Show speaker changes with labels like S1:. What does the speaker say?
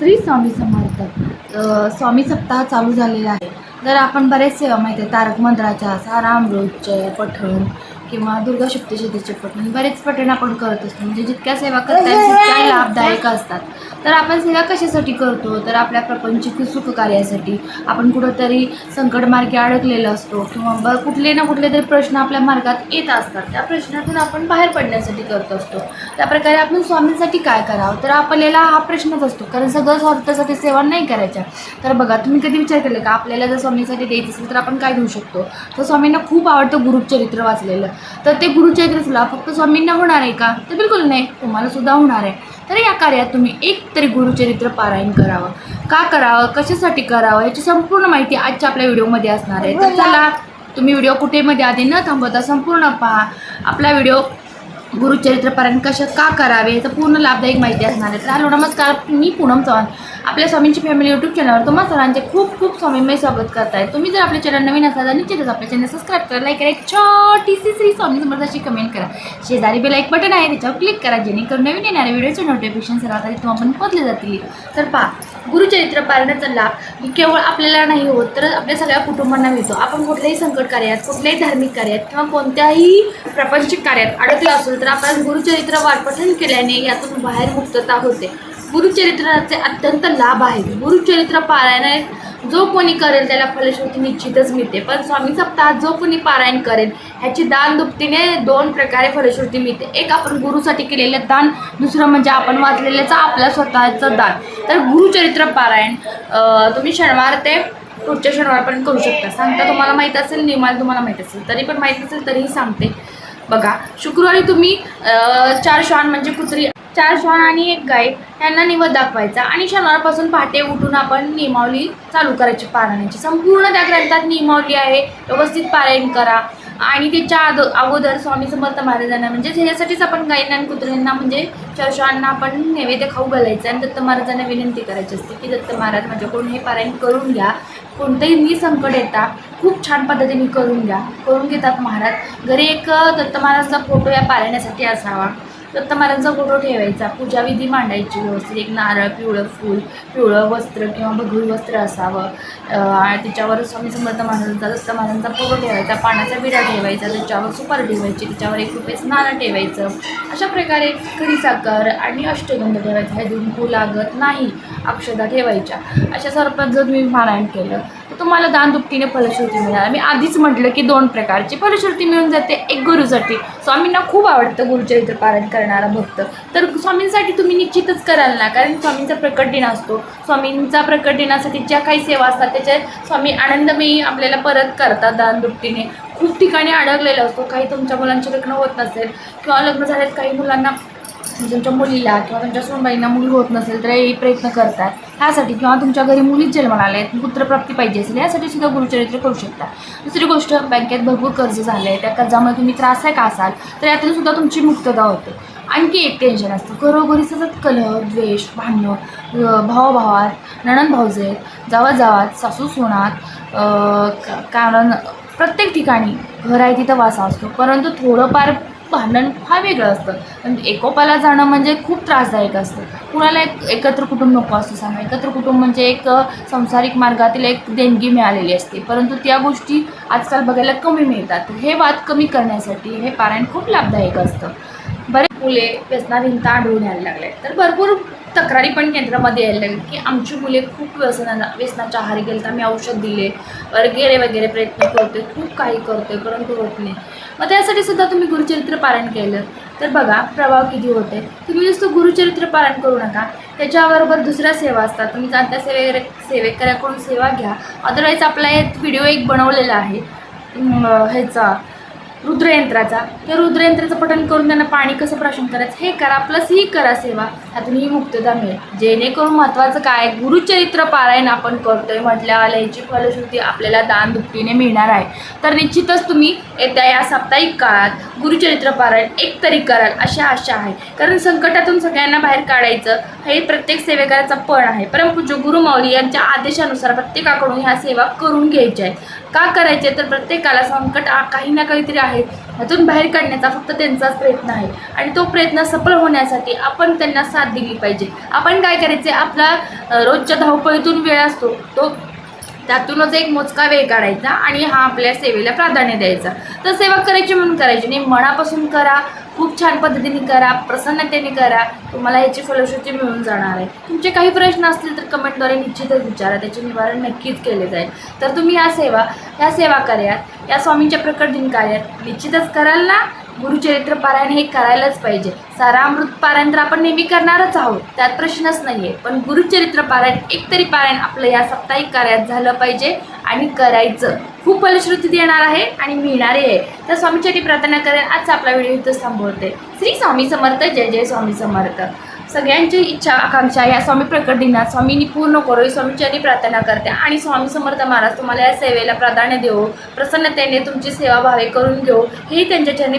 S1: श्री स्वामी समर्थ. स्वामी सप्ताह चालू झालेला आहे. तर आपण बरेच सेवा माहिती आहे तारक मंत्राच्या सारामृतचे पठण किंवा दुर्गा सप्तशतीचे पठण बरेच पठण आपण करत असतो. म्हणजे जितक्या सेवा करता येईल तितक्या लाभदायक असतात. तर आपण सेवा कशासाठी करतो? तर आपल्या प्रपंचिक सुखकार्यासाठी आपण कुठंतरी संकटमार्गी अडकलेलो असतो किंवा ब कुठले ना कुठले तरी प्रश्न आपल्या मार्गात येत असतात. त्या प्रश्नातून आपण बाहेर पडण्यासाठी करत असतो. त्याप्रकारे आपण स्वामींसाठी काय करावं? तर आपल्याला हा प्रश्नच असतो. कारण सगळं स्वार्थासाठी सेवा नाही करायच्या. तर बघा तुम्ही कधी विचार केला का? आपल्याला जर स्वामीसाठी द्यायचं असेल तर आपण काय देऊ शकतो? तर स्वामींना खूप आवडतं गुरुचरित्र वाचलेलं. तर ते गुरुचरित्र तुला फक्त स्वामींना होणार आहे का? तर बिलकुल नाही. तुम्हाला सुद्धा होणार आहे. तर या कार्यात तुम्ही एक तरी गुरुचरित्र पारायण करावं. का करावं? कशासाठी करावं? याची संपूर्ण माहिती आजच्या आपल्या व्हिडिओमध्ये असणार आहे. तर चला तुम्ही व्हिडिओ कुठेमध्ये आधी न थांबवता संपूर्ण पहा. आपला व्हिडिओ गुरुचरित्र कसं कशा का करावे? याचं पूर्ण लाभदायक माहिती असणार आहे. तर हॅलो नमस्कार. मी पूनम चव्हाण. आपल्या स्वामींची फॅमिली यूट्यूब चॅनलवर तुम्हा सर्वांचे खूप खूप स्वामीमय स्वागत करताय. तुम्ही जर आपले चॅनल नवीन असाल तर निश्चितच आपल्या चॅनल सबस्क्राईब करा लाईक करा एक छोटीशी श्री स्वामी समर्थाची कमेंट करा. शेजारी बेल एक बटन आहे त्याच्यावर क्लिक करा जेणेकरून नवीन येणाऱ्या व्हिडिओचे नोटिफिकेशन सर्वात आधी तुम्हाला पोहोचले जातील. तर पहा गुरुचरित्र पारण्याचा लाभ केवळ आपल्याला नाही होत तर आपल्या सगळ्या कुटुंबांना मिळतो. आपण कुठल्याही संकट कार्यात कुठल्याही धार्मिक कार्यात किंवा कोणत्याही प्रापंचिक कार्यात अडकलो असेल तर आपण गुरुचरित्र वाटपठण केल्याने यातून बाहेर मुक्तता होते. गुरुचरित्राचे अत्यंत लाभ आहेत. गुरुचरित्र पारायण जो कोणी करेल त्याला फलश्रुती निश्चितच मिळते. पण स्वामी सप्ताहात जो कोणी पारायण करेल ह्याची दान दुपटीने दोन प्रकारे फलश्रुती मिळते. एक आपण गुरुसाठी केलेलं दान दुसरं म्हणजे आपण वाचलेल्याचं आपल्या स्वतःचं दान. तर गुरुचरित्र पारायण तुम्ही शनिवार ते पुढच्या शनिवारपर्यंत करू शकता. सांगता तुम्हाला माहीत असेल निमाल तुम्हाला माहीत असेल. तरी पण माहीत असेल तरीही सांगते. बघा शुक्रवारी तुम्ही चार श्वान म्हणजे कुत्री चार श्वान आणि एक गाय यांना निवद दाखवायचा. आणि शनिवारपासून पहाटे उठून आपण नियमावली चालू करायची पारायणाची. संपूर्ण त्या ग्रंथात नियमावली आहे. व्यवस्थित पारायण करा. आणि त्याच्या अदो अगोदर स्वामी समर्थ महाराजांना म्हणजे ह्याच्यासाठीच आपण गायींना आणि कुत्र्यांना म्हणजे चार आपण नैवेद्य खाऊ घालायचं आणि दत्त महाराजांना विनंती करायची असते की दत्त महाराज माझ्याकडून हे पारायण करून घ्या. कोणतंही निसंकट येता खूप छान पद्धतीने करून घ्या. करून घेतात महाराज. घरी एक दत्त महाराजचा फोटो या पारायणासाठी असावा. दत्तमारांचा फोटो ठेवायचा. पूजाविधी मांडायची व्यवस्थित. एक नारळ पिवळं फूल पिवळं वस्त्र किंवा भगवी वस्त्र असावं. अं, त्याच्यावर स्वामी समर्थ महाराजांचा दत्त महाराजांचा फोटो ठेवायचा. पाण्याचा विडा ठेवायचा. त्याच्यावर सुपारी ठेवायची. त्याच्यावर एक रुपयाचं नाणं ठेवायचं. अशा प्रकारे खडी साखर आणि अष्टगंध ठेवायचा हे कुंकू लागत नाही. अक्षदा ठेवायच्या. अशा स्वरूपात जर तुम्ही पारायण केलं. तुम्हाला दान दुपटीने फलश्रुती मिळाली मी आधीच म्हटलं की दोन प्रकारची फलश्रुती मिळून जाते एक गुरुसाठी. स्वामींना खूप आवडतं गुरुचरित्र पारायण करणारा भक्त. तर स्वामींसाठी तुम्ही निश्चितच कराल ना कारण स्वामींचा प्रकट दिन असतो. स्वामींचा प्रकट दिनासाठी ज्या काही सेवा असतात त्याच्या स्वामी आनंदमयी आपल्याला परत करतात दान दुपटीने खूप ठिकाणी अडकलेलं असतो. काही तुमच्या मुलांचे लग्न होत नसेल किंवा लग्न झाल्यात काही मुलांना तुमच्या मुलीला किंवा तुमच्या सुनबाईंना मुली होत नसेल तर हे प्रयत्न करतात. ह्यासाठी किंवा तुमच्या घरी मुलीच जन्माला आल्या आहेत पुत्रप्राप्ती पाहिजे असेल यासाठी सुद्धा गुरुचरित्र करू शकता. दुसरी गोष्ट बँकेत भरपूर कर्ज झालं आहे त्या कर्जामुळे तुम्ही त्रास का असाल? तर यातून सुद्धा तुमची मुक्तता होते. आणखी एक टेन्शन असतं. घरोघरी सतत कलह द्वेष भांडणं भावाभावात नणंद भाऊजे जावा जावात सासू सोनात का- कारण प्रत्येक ठिकाणी घर आहे तिथं वासा असतो. परंतु थोडंफार भांडण हा वेगळं असतं. पण एकोपाला जाणं म्हणजे खूप त्रासदायक असतं. कुणाला एक एकत्र कुटुंब नको असतं सांगा. एकत्र कुटुंब म्हणजे एक संसारिक मार्गातील एक देणगी मिळालेली असते. परंतु त्या गोष्टी आजकाल बघायला कमी मिळतात. हे वाद कमी करण्यासाठी हे पारायण खूप लाभदायक असतं. बरेच मुले भिंत आढळून यायला लागले तर भरपूर तक्रारी पण केंद्रामध्ये यायला लागली की आमची मुले खूप व्यसना व्यसनाच्या आहारी गेले तर आम्ही औषध दिले वगैरे वगैरे प्रयत्न करतोय खूप काही करतोय परंतु होत नाही. मग त्यासाठी सुद्धा तुम्ही गुरुचरित्र पारायण केलं. तर बघा प्रभाव किती होते तुम्ही नुसतं गुरुचरित्र पारायण करू नका. त्याच्याबरोबर दुसऱ्या सेवा असतात. तुम्ही जाणत्या सेवे सेवेकऱ्याकडून सेवा घ्या. अदरवाईज आपला एक व्हिडिओ एक बनवलेला आहे. ह्याचा रुद्रयंत्राचा. त्या रुद्रयंत्राचं पठण करून त्यांना पाणी कसं प्राशन करायचं हे करा प्लस ही करा सेवा. ह्यातून ही मुक्तता मिळेल. जेणेकरून महत्त्वाचं काय गुरुचरित्र पारायण आपण करतोय म्हटल्यावर याची फलश्रुती आपल्याला दान दुपटीने मिळणार आहे. तर निश्चितच तुम्ही येत्या या साप्ताहिक काळात गुरुचरित्र पारायण एक तरी कराल अशा आशा आहे. कारण संकटातून सगळ्यांना बाहेर काढायचं हे प्रत्येक सेवेकराचा पण आहे. परमपूज्य गुरुमाऊली यांच्या आदेशानुसार प्रत्येकाकडून ह्या सेवा करून घ्यायच्या आहेत. का करायचे तर प्रत्येकाला संकट काही ना काहीतरी आहे. ह्यातून बाहेर काढण्याचा फक्त त्यांचाच प्रयत्न आहे. आणि तो प्रयत्न सफल होण्यासाठी आपण त्यांना साथ दिली पाहिजे. आपण काय करायचे आपला रोजच्या धावपळीतून वेळ असतो. तो त्यातूनच एक मोजका वेळ काढायचा आणि हा आपल्या सेवेला प्राधान्य द्यायचा. तर सेवा करायची म्हणून करायची नाही मनापासून करा खूप छान पद्धतीने करा प्रसन्नतेने करा तुम्हाला याची फलश्रुती मिळून जाणार आहे. तुमचे काही प्रश्न असतील तर कमेंटद्वारे निश्चितच विचारा त्याचे निवारण नक्कीच केले जाईल. तर तुम्ही या सेवा ह्या सेवा कार्यात या स्वामींच्या प्रकट दिन कार्यात निश्चितच कराल ना? गुरुचरित्र पारायण हे करायलाच पाहिजे. सारामृत पारायण तर आपण नेहमी करणारच आहोत. त्यात प्रश्नच नाही आहे पण गुरुचरित्र पारायण एकतरी पारायण आपलं या साप्ताहिक कार्यात झालं पाहिजे आणि करायचं. खूप फलश्रुती देणार आहे आणि मिळणारे आहे. तर स्वामीसाठी प्रार्थना करेन. आजचा आपला व्हिडिओ इथंच थांबवते. श्री स्वामी समर्थ. जय जय स्वामी समर्थ. सगळ्यांची इच्छा आकांक्षा या स्वामी प्रकट दिनात स्वामींनी पूर्ण करो. ही प्रार्थना करते. आणि स्वामी समर्थ महाराज तुम्हाला या सेवेला प्राधान्य देऊ प्रसन्नतेने तुमची सेवा भावे करून घेऊ हे त्यांच्या चरणी